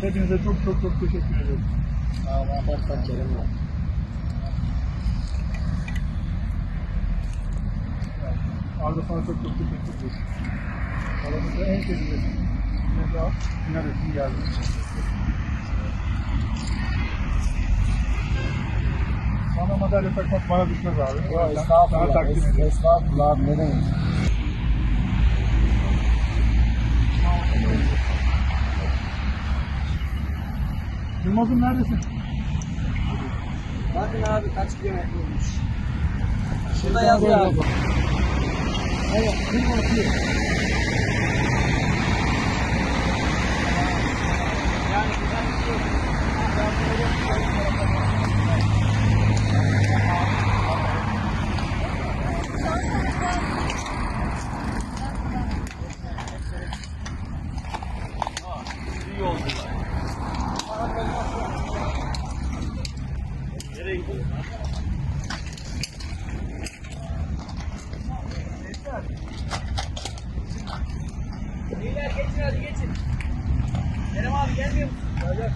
Çok çok teşekkür ederim. Abi yaparsak Kerem var. Arda sana çok çok teşekkür ederim. Aramızda en sevdiğim. Ne daha? İnan etsin geldi. Sana madalya takmak bana düşmez abi. Sana estağfurullah. es-. Estağfurullah abi ne demek. Yılmaz'ım neredesin? Bakın abi kaç kilometre olmuş. Şurada yazıyor abi. Evet, Yılmaz diyor. Geçin hadi geçin. Kerem abi gelmiyor musun? Ee,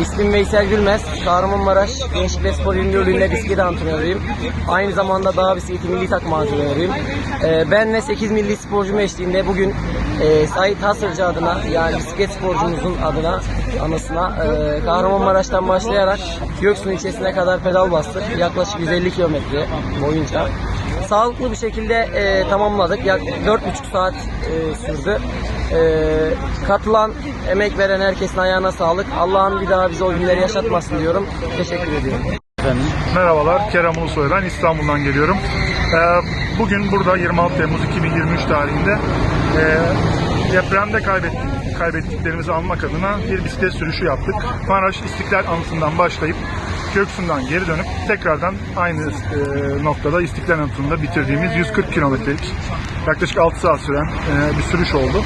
İsmim Veysel Gülmez. Kahramanmaraş Gençlik ve Spor Müdürlüğü'nde bisiklet antrenörüyüm. Aynı zamanda dağ bisikleti milli takım antrenörüyüm. Ee, Ben ve 8 milli sporcum eşliğinde bugün e, Sait Hasırcı adına yani bisiklet sporcumuzun adına anısına e, Kahramanmaraş'tan başlayarak Göksun ilçesine kadar pedal bastık. Yaklaşık 150 kilometre boyunca. Sağlıklı bir şekilde e, tamamladık. Yak 4,5 saat e, sürdü. E, katılan, emek veren herkesin ayağına sağlık. Allah'ım bir daha bize o günleri yaşatmasın diyorum. Teşekkür ediyorum. Merhabalar, Kerem Ulusoy ben İstanbul'dan geliyorum. Ee, bugün burada 26 Temmuz 2023 tarihinde e, depremde kaybettik, kaybettiklerimizi almak adına bir bisiklet sürüşü yaptık. Maraş İstiklal Anıtı'ndan başlayıp Göksun'dan geri dönüp tekrardan aynı e, noktada İstiklal Anıtı'nda bitirdiğimiz 140 kilometrelik yaklaşık 6 saat süren e, bir sürüş oldu.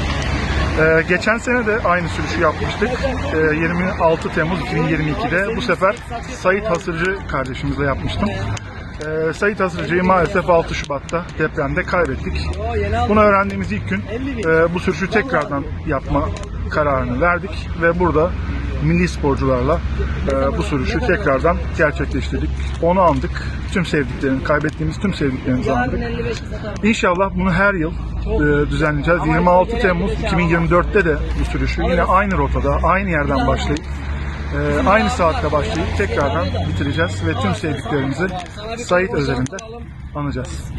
Ee, geçen sene de aynı sürüşü yapmıştık. Ee, 26 Temmuz 2022'de bu sefer Sait Hasırcı kardeşimizle yapmıştım. Ee, Sait Hasırcı'yı maalesef 6 Şubat'ta depremde kaybettik. Bunu öğrendiğimiz ilk gün e, bu sürüşü tekrardan yapma kararını verdik ve burada milli sporcularla e, bu sürüşü tekrardan gerçekleştirdik. Onu andık. Tüm sevdiklerini, kaybettiğimiz tüm sevdiklerimizi andık. İnşallah bunu her yıl e, düzenleyeceğiz. 26 Temmuz 2024'te de bu sürüşü yine aynı rotada, aynı yerden başlayıp e, aynı saatte başlayıp tekrardan bitireceğiz ve tüm sevdiklerimizi Sait özelinde anacağız.